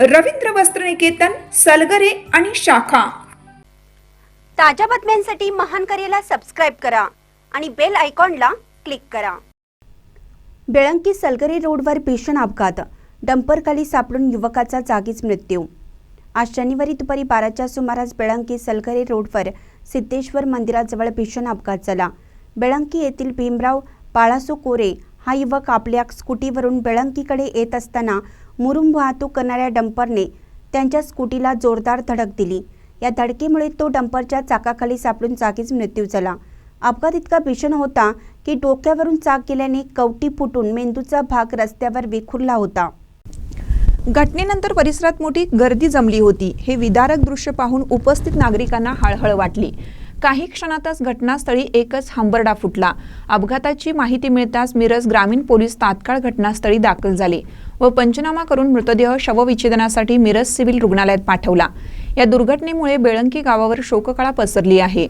रवींद्र वस्त्रनिकेतन सलगरे आणि शाखा. ताज्या बातम्यांसाठी महान करेला सबस्क्राईब करा आणि बेल आयकॉनला क्लिक करा. बेळंकी सलगरी रोडवर भीषण अपघात. डंपरखाली सापडून युवकाचा जागीच मृत्यू. आज शनिवारी दुपारी बाराच्या सुमारास बेळंकी सलगरी रोडवर सिद्धेश्वर मंदिराजवळ भीषण अपघात झाला. बेळंकी येथील भीमराव बाळासू कोरे हा युवक आपल्या स्कूटीवरून बेळंकीकडे येत असताना मुरुम वाहतूक करणाऱ्या डंपरने त्यांच्या स्कूटीला जोरदार धडक दिली. या धडकेमुळे तो डंपरच्या चाकाखाली सापडून जागीच मृत्यू झाला. अपघात इतका भीषण होता की डोक्यावरून चाक गेल्याने कवटी फुटून मेंदूचा भाग रस्त्यावर विखुरला होता. घटनेनंतर परिसरात मोठी गर्दी जमली होती. हे विदारक दृश्य पाहून उपस्थित नागरिकांना हळहळ वाटली. काही क्षणातच घटनास्थळी एकच हंबरडा फुटला. अपघाताची माहिती मिळताच मिरज ग्रामीण पोलीस तात्काळ घटनास्थळी दाखल झाले व पंचनामा करून मृतदेह शवविच्छेदनासाठी मिरज सिव्हिल रुग्णालयात पाठवला. या दुर्घटनेमुळे बेळंकी गावावर शोककळा पसरली आहे.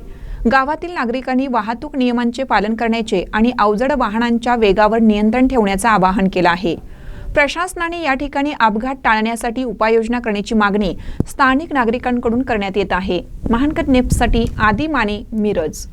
गावातील नागरिकांनी वाहतूक नियमांचे पालन करण्याचे आणि अवजड वाहनांच्या वेगावर नियंत्रण ठेवण्याचं आवाहन केलं आहे. प्रशासनाने या ठिकाणी अपघात टाळण्यासाठी उपाययोजना करण्याची मागणी स्थानिक नागरिकांकडून करण्यात येत आहे. महानकट नेपसाठी आदी माने मिरज.